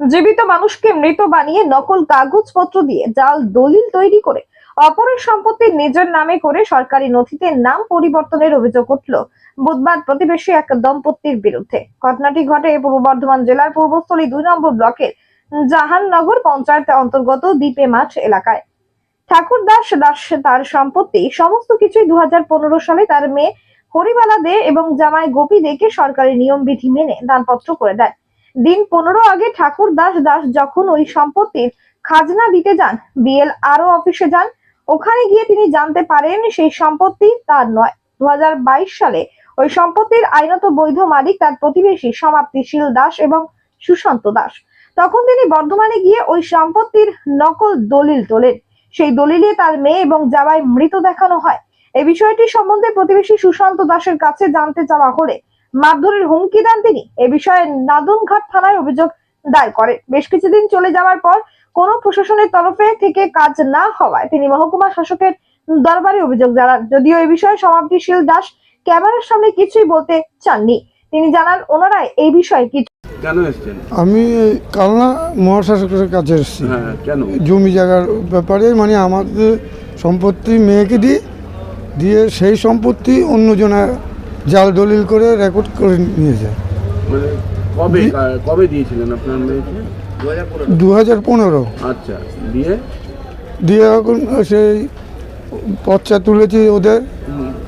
জীবিত মানুষকে মৃত বানিয়ে নকল কাগজপত্র দিয়ে জাল দলিল তৈরি করে অপরের সম্পত্তি নিজের নামে করে সরকারি নথিতে নাম পরিবর্তনের অভিযোগ উঠল। বুধবার প্রতিবেশী এক দম্পতির বিরুদ্ধে। ঘটনাটি ঘটে পূর্ব বর্ধমান জেলার পূর্বস্থলী দুই নম্বর ব্লকের জাহাননগর পঞ্চায়েত অন্তর্গত দ্বীপে মাঠ এলাকায়। ঠাকুর দাস দাস তার সম্পত্তি, সমস্ত কিছুই দু হাজার পনেরো সালে তার মেয়ে হরিবালা দে এবং জামাই গোপী দেকে সরকারি নিয়ম বিধি মেনে দানপত্র করে দেয়। দিন পনেরো আগে ঠাকুর দাস দাস যখন ওই সম্পত্তির খাজনা দিতে যান, বিএল আরও অফিসে যান, ওখানে গিয়ে তিনি জানতে পারেন সেই সম্পত্তি তার নয়। দু সালে ওই সম্পত্তির আইনত বৈধ মালিক তার প্রতিবেশী সমাপ্তিশীল দাস এবং সুশান্ত দাস। তখন তিনি বর্ধমানে গিয়ে ওই সম্পত্তির নকল দলিল তোলেন। সেই দলিলে তার মেয়ে এবং জামাই মৃত দেখানো হয়। এই বিষয়টি সম্বন্ধে প্রতিবেশী সুশান্ত দাসের কাছে জানতে চাওয়া হলে মারধরের হুমকি দেন তিনি। এ বিষয়ে নাদনঘাট থানায় অভিযোগ দায়ের করেন। বেশ কিছুদিন চলে যাওয়ার পর কোনো প্রশাসনের তরফে থেকে কাজ না হওয়ায় তিনি মহকুমা শাসকের দরবারে অভিযোগ জানান। যদিও এই বিষয়ে সমাপ্তিশীল দাস ক্যামেরার সামনে কিছুই বলতে চাননি। তিনি জানান ওনারাই এই বিষয়ে কিছু কেন এসছেন? আমি কালনা মহাশাসকের কাছে এসেছি। হ্যাঁ কেন? জমি জায়গার ব্যাপারে মানে আমাদের সম্পত্তি মেয়েকে দিই দিয়ে সেই সম্পত্তি অন্যজনের জাল দলিল করে রেকর্ড করে নিয়ে যায়। কবে কবে দিয়েছিলেন আপনার মেয়েকে? দু হাজার পনেরো। আচ্ছা দিয়ে? দিয়ে এখন সেই পচ্চা তুলেছি ওদের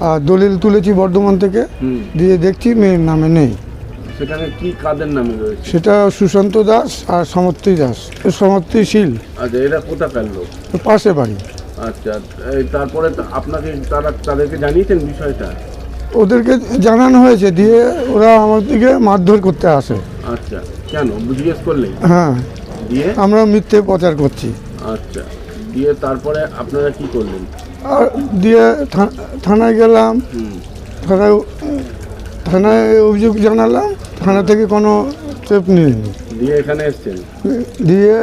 আর দলিল তুলেছি বর্ধমান থেকে দিয়ে দেখছি মেয়ের নামে নেই। সেখানে কি কাদের নামে রয়েছে? সেটা সুশান্ত দাস আর সমর্থী দাস। সমর্থীশীল। আচ্ছা এটা কোথাকার লোক? পাশে বাড়ি। আচ্ছা এই তারপরে আপনাকে তারা তাদেরকে জানিয়েছেন বিষয়টা? ওদেরকে জানানো হয়েছে দিয়ে ওরা আমার দিকে মারধর করতে আসে। আচ্ছা কেন? জিজ্ঞেস হ্যাঁ দিয়ে? আমরা মিথ্যে প্রচার করছি। আচ্ছা দিয়ে তারপরে আপনারা কি করলেন? আর দিয়ে থানায় গেলাম থানায় থানায় অভিযোগ জানালাম থানা থেকে কোনো স্টেপ নিইনি। দিয়ে এখানে এসছেন? দিয়ে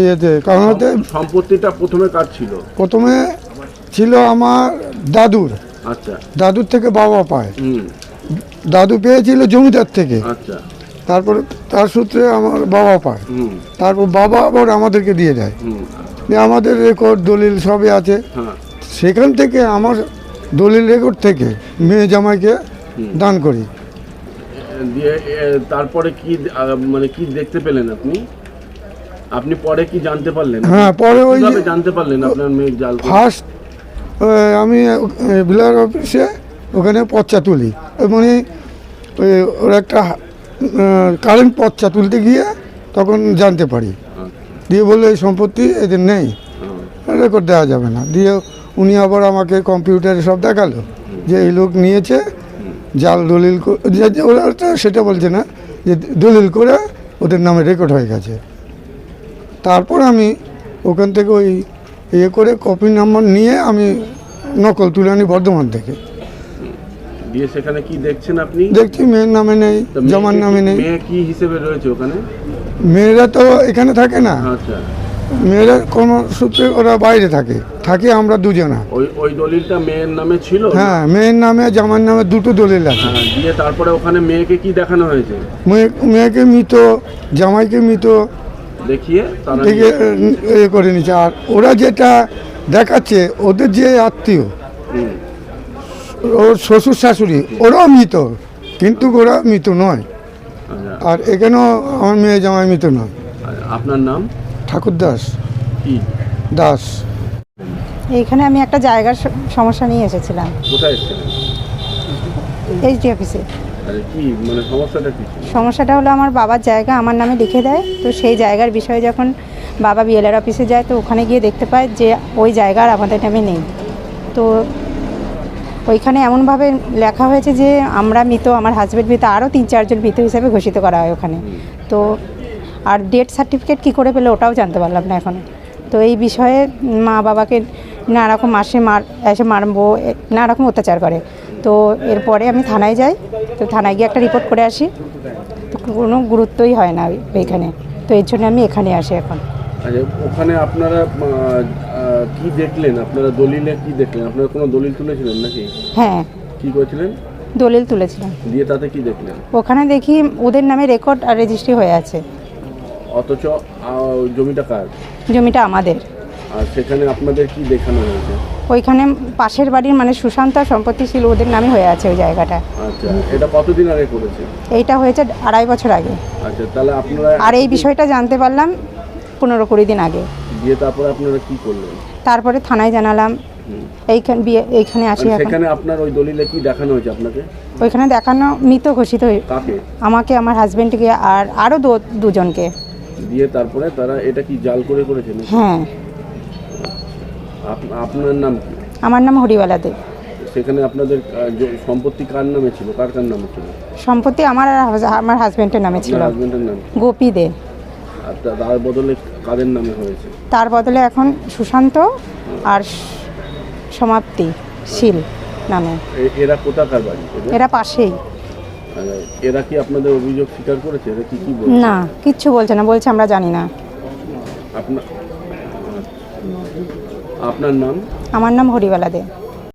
ইয়েতে কারণতে সম্পত্তিটা প্রথমে কার ছিল? প্রথমে ছিল আমার দাদুর। আচ্ছা। দাদুর থেকে বাবা পায়। দাদু পেয়েছিল জমিদার থেকে। আচ্ছা। তারপরে তার সূত্রে আমার বাবা পায়। তারপর বাবা আবার আমাদেরকে দিয়ে দেয়। আমাদের রেকর্ড দলিল সবই আছে। হ্যাঁ। সেখান থেকে আমার দলিল রেকর্ড থেকে মেয়ে জামাইকে দান করি। তারপরে কি মানে কি দেখতে পেলেন আপনি? আপনি পরে কি জানতে পারলেন? হ্যাঁ পরে ওই জানতে পারলেন আপনার মেয়ে জাল ফার্স্ট আমি বিলার অফিসে ওখানে পচ্চা তুলি। মানে ওর একটা কারেন্ট পচ্চা তুলতে গিয়ে তখন জানতে পারি। দিয়ে বলল, এই সম্পত্তি এদের নেই। রেকর্ড দেওয়া যাবে না। দিয়ে উনি আবার আমাকে কম্পিউটারে সব দেখাল, যে এই লোক নিয়েছে, জাল দলিল ওরা সেটা বলছে না, যে দলিল করে ওদের নামে রেকর্ড হয়ে গেছে। তারপর আমি ওখান থেকে ওই ইয়ে করে কপি নাম্বার নিয়ে আমি নকল তুলে আনি বর্ধমান থেকে। দিয়ে সেখানে কি দেখছেন আপনি? দেখছি মেয়ের নামে নেই জামার নামে নেই। মেয়ে কি হিসেবে রয়েছে ওখানে? মেয়েরা তো এখানে থাকে না। আচ্ছা। মেয়েরা কোনো সূত্রে ওরা বাইরে থাকে। থাকি আমরা দুজনা। ওই ওই দলিলটা মেয়ের নামে ছিল? হ্যাঁ মেয়ের নামে জামার নামে দুটো দলিল আছে। হ্যাঁ, দিয়ে তারপরে ওখানে মেয়েকে কি দেখানো হয়েছে? মেয়ে- মেয়েকে মৃত জামাইকে মৃত দেখিয়ে তারা ইয়ে করে নিচ্ছে আর ওরা যেটা দেখাচ্ছে ওদের যে আত্মীয় ওর শ্বশুর শাশুড়ি ওরাও মৃত কিন্তু ওরা মৃত নয়। আচ্ছা, আর এখানেও আমার মেয়ে জামাই মৃত নয়। আপনার নাম? ঠাকুর দাস। দাস। এইখানে আমি একটা জায়গার সমস্যা নিয়ে এসেছিলাম। কোথায় এসেছিলেন? এইচডি অফিসে। ছিল? সমস্যাটা হলো আমার বাবার জায়গা আমার নামে লিখে দেয়। তো সেই জায়গার বিষয়ে যখন বাবা বিএলআর অফিসে যায়, তো ওখানে গিয়ে দেখতে পায় যে ওই জায়গা আর আমাদের নামে নেই। তো ওইখানে এমনভাবে লেখা হয়েছে যে আমরা মৃত, আমার হাজব্যান্ড মৃত, আরও তিন চারজন মৃত হিসেবে ঘোষিত করা হয় ওখানে। তো আর ডেথ সার্টিফিকেট কী করে পেলে ওটাও জানতে পারলাম না এখন। তো এই বিষয়ে মা বাবাকে নানা রকম মাসে মার, এসে মারবো, এ- নানা রকম অত্যাচার করে। তো এরপরে আমি থানায় যাই তো থানায় গিয়ে একটা রিপোর্ট করে আসি। তো কোনো গুরুত্বই হয় না এইখানে তো এর জন্য আমি এখানে আসি এখন। আচ্ছা ওখানে আপনারা কি দেখলেন? আপনারা দলিলে কি দেখলেন? আপনারা কোনো দলিল তুলেছিলেন নাকি? হ্যাঁ। কি করেছিলেন? দলিল তুলেছিলাম। দিয়ে তাতে কি দেখলেন? ওখানে দেখি ওদের নামে রেকর্ড আর রেজিস্ট্রি হয়ে আছে। অথচ জমিটা কার? জমিটা আমাদের। আর সেখানে আপনাদের কি দেখানো হয়েছে? ওইখানে পাশের বাড়ির মানে সুশান্ত সম্পত্তি ছিল ওদের নামে হয়ে আছে ওই জায়গাটা। আচ্ছা এটা কতদিন আগে করেছে? এইটা হয়েছে আড়াই বছর আগে। আচ্ছা তাহলে আপনারা আর এই বিষয়টা জানতে পারলাম পনেরো কুড়ি দিন আগে। দিয়ে তারপরে আপনারা কি করলেন? তারপরে থানায় জানালাম এইখান বিয়ে এইখানে আসি মানে এখন। সেখানে আপনার ওই দলিলে কি দেখানো হয়েছে আপনাকে? ওইখানে দেখানো মৃত ঘোষিত হয়ে- কাকে? আমাকে আমার হাজবেন্ডকে আর আরও দুজনকে। দিয়ে তারপরে তারা এটা কি জাল করে করেছে নাকি? হ্যাঁ। আপনার নাম কি? আমার নাম হরিবালা দেব। সেখানে আপনাদের সম্পত্তি কার নামে ছিল? কার কার নামে ছিল? সম্পত্তি আমার আর হাজ- আমার হাজবেন্ডের নামে ছিল। হাজবেন্ডের নাম? গোপী দে। আর তা- তার বদলে কাদের নামে হয়েছে? তার বদলে এখন সুশান্ত আর স- সমাপ্তি শীল নামে। এ- এরা কোথাকার বাড়ি? এদের? এরা পাশেই। আর এরা কি আপনাদের অভিযোগ স্বীকার করেছে? এরা কি কি বলছে? না কিচ্ছু বলছে না বলছে আমরা জানি না। আপনার আপনার নাম? আমার নাম হরিবালা দে।